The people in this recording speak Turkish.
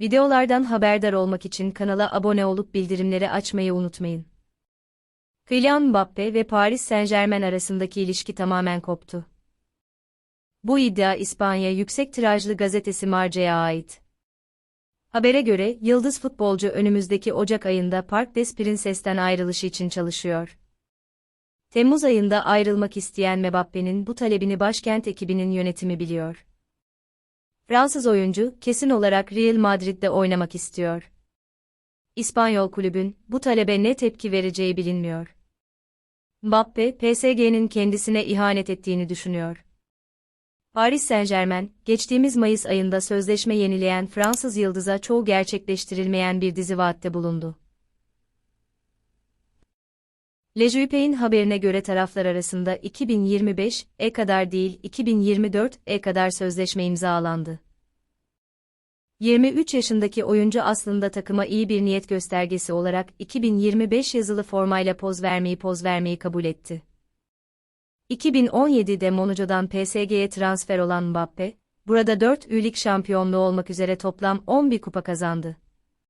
Videolardan haberdar olmak için kanala abone olup bildirimleri açmayı unutmayın. Kylian Mbappe ve Paris Saint-Germain arasındaki ilişki tamamen koptu. Bu iddia İspanya yüksek tirajlı gazetesi Marca'ya ait. Habere göre, yıldız futbolcu önümüzdeki Ocak ayında Parc des Princes'ten ayrılışı için çalışıyor. Temmuz ayında ayrılmak isteyen Mbappe'nin bu talebini başkent ekibinin yönetimi biliyor. Fransız oyuncu, kesin olarak Real Madrid'de oynamak istiyor. İspanyol kulübün, bu talebe ne tepki vereceği bilinmiyor. Mbappe, PSG'nin kendisine ihanet ettiğini düşünüyor. Paris Saint-Germain, geçtiğimiz Mayıs ayında sözleşme yenileyen Fransız yıldıza çoğu gerçekleştirilmeyen bir dizi vaatte bulundu. Le Juppé'in haberine göre taraflar arasında 2025'e kadar değil 2024'e kadar sözleşme imzalandı. 23 yaşındaki oyuncu aslında takıma iyi bir niyet göstergesi olarak 2025 yazılı formayla poz vermeyi poz vermeyi kabul etti. 2017'de Monaco'dan PSG'ye transfer olan Mbappe, burada 4 üyelik şampiyonluğu olmak üzere toplam 11 kupa kazandı.